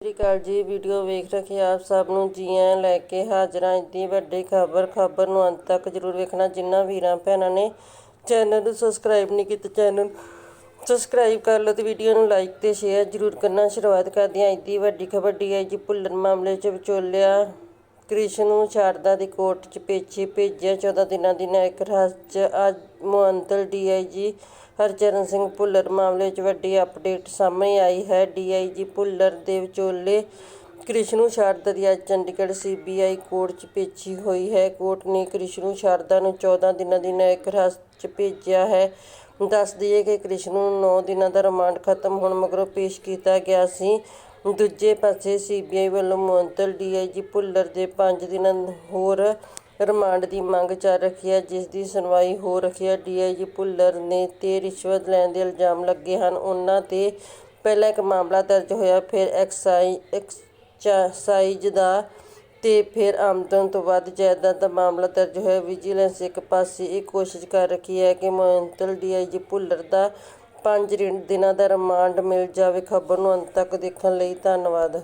ਸਤਿ ਸ਼੍ਰੀ ਅਕਾਲ ਜੀ, ਵੀਡੀਓ ਵੇਖ ਰਹੇ ਆਪ ਸਭ ਨੂੰ, ਜੀ ਆਇਆਂ ਲੈ ਕੇ ਹਾਜ਼ਰ ਹਾਂ। ਅੱਜ ਦੀ ਵੱਡੀ ਖਬਰ ਖਬਰ ਨੂੰ ਅੰਤ ਤੱਕ ਜਰੂਰ ਵੇਖਣਾ। ਜਿਨ੍ਹਾਂ ਵੀਰਾਂ ਭੈਣਾਂ ਨੇ ਚੈਨਲ ਨੂੰ ਸਬਸਕ੍ਰਾਈਬ ਨਹੀਂ ਕੀਤਾ, ਚੈਨਲ ਸਬਸਕ੍ਰਾਈਬ ਕਰ ਲਓ ਤੇ ਵੀਡੀਓ ਨੂੰ ਲਾਈਕ ਤੇ ਸ਼ੇਅਰ ਜਰੂਰ ਕਰਨਾ। ਸ਼ੁਰੂਆਤ ਕਰਦੇ ਹਾਂ। ਅੱਜ ਦੀ ਵੱਡੀ ਖਬਰ ਡੀਆਈਜੀ ਭੁੱਲਰ ਮਾਮਲੇ 'ਚ ਵਿਚੋਲਿਆ। ਕ੍ਰਿਸ਼ਨ ਨੂੰ ਸ਼ਾਰਦਾ ਦੀ ਕੋਰਟ 'ਚ ਪੇਸ਼ੀ ਭੇਜਿਆ। 14 ਦਿਨਾਂ ਦੀ ਨਾਇਕ ਰਾਜ 'ਚ ਅੱਜ ਮੁਅੱਤਲ ਡੀਆਈਜੀ ਹਰਚਰਨ ਸਿੰਘ ਭੁੱਲਰ ਮਾਮਲੇ 'ਚ ਵੱਡੀ ਅਪਡੇਟ ਸਾਹਮਣੇ ਆਈ ਹੈ। ਡੀਆਈਜੀ ਭੁੱਲਰ ਦੇ ਵਿਚੋਲੇ ਕ੍ਰਿਸ਼ਨੂ ਸ਼ਾਰਦਾ ਦੀ ਅੱਜ ਚੰਡੀਗੜ੍ਹ ਸੀਬੀਆਈ ਕੋਰਟ 'ਚ ਪੇਚੀ ਹੋਈ ਹੈ। ਕੋਰਟ ਨੇ ਕ੍ਰਿਸ਼ਨੂ ਸ਼ਾਰਦਾ ਨੂੰ 14 ਦਿਨਾਂ ਦੀ ਨਾਇਕ ਹਿਰਾਸਤ 'ਚ ਭੇਜਿਆ ਹੈ। ਦੱਸ ਦਈਏ ਕਿ ਕ੍ਰਿਸ਼ਨੂ ਨੂੰ 9 ਦਿਨਾਂ ਦਾ ਰਿਮਾਂਡ ਖਤਮ ਹੋਣ ਮਗਰੋਂ ਪੇਸ਼ ਕੀਤਾ ਗਿਆ ਸੀ। ਦੂਜੇ ਪਾਸੇ ਸੀਬੀਆਈ ਵੱਲੋਂ ਮੁਅੱਤਲ ਡੀਆਈਜੀ ਭੁੱਲਰ ਦੇ 5 ਦਿਨਾਂ ਹੋਰ ਰਿਮਾਂਡ ਦੀ ਮੰਗ ਚੱਲ ਰਹੀ ਹੈ, ਜਿਸ ਦੀ ਸੁਣਵਾਈ ਹੋ ਰਹੀ ਹੈ। ਡੀਆਈਜੀ ਭੁੱਲਰ ਨੇ ਤੇ ਰਿਸ਼ਵਤ ਲੈਣ ਦੇ ਇਲਜ਼ਾਮ ਲੱਗੇ ਹਨ। ਉਹਨਾਂ ਤੇ ਪਹਿਲਾਂ ਇੱਕ ਮਾਮਲਾ ਦਰਜ ਹੋਇਆ, ਫਿਰ ਐਕਸਾਈ, ਐਕਸਾਈਜ਼ ਦਾ ਤੇ ਫਿਰ ਆਮਦਨ ਤੋਂ ਵੱਧ ਜਾਇਦਾਦ ਦਾ ਮਾਮਲਾ ਦਰਜ ਹੋਇਆ। ਵਿਜੀਲੈਂਸ ਇੱਕ ਪਾਸੇ ਇਹ ਕੋਸ਼ਿਸ਼ ਕਰ ਰਹੀ ਹੈ ਕਿ ਮੁਅੱਤਲ ਡੀਆਈਜੀ ਭੁੱਲਰ ਦਾ 5 ਦਿਨਾਂ ਦਾ ਰਿਮਾਂਡ ਮਿਲ ਜਾਵੇ ਖਬਰ ਨੂੰ ਅੰਤ ਤੱਕ ਦੇਖਣ ਲਈ ਧੰਨਵਾਦ।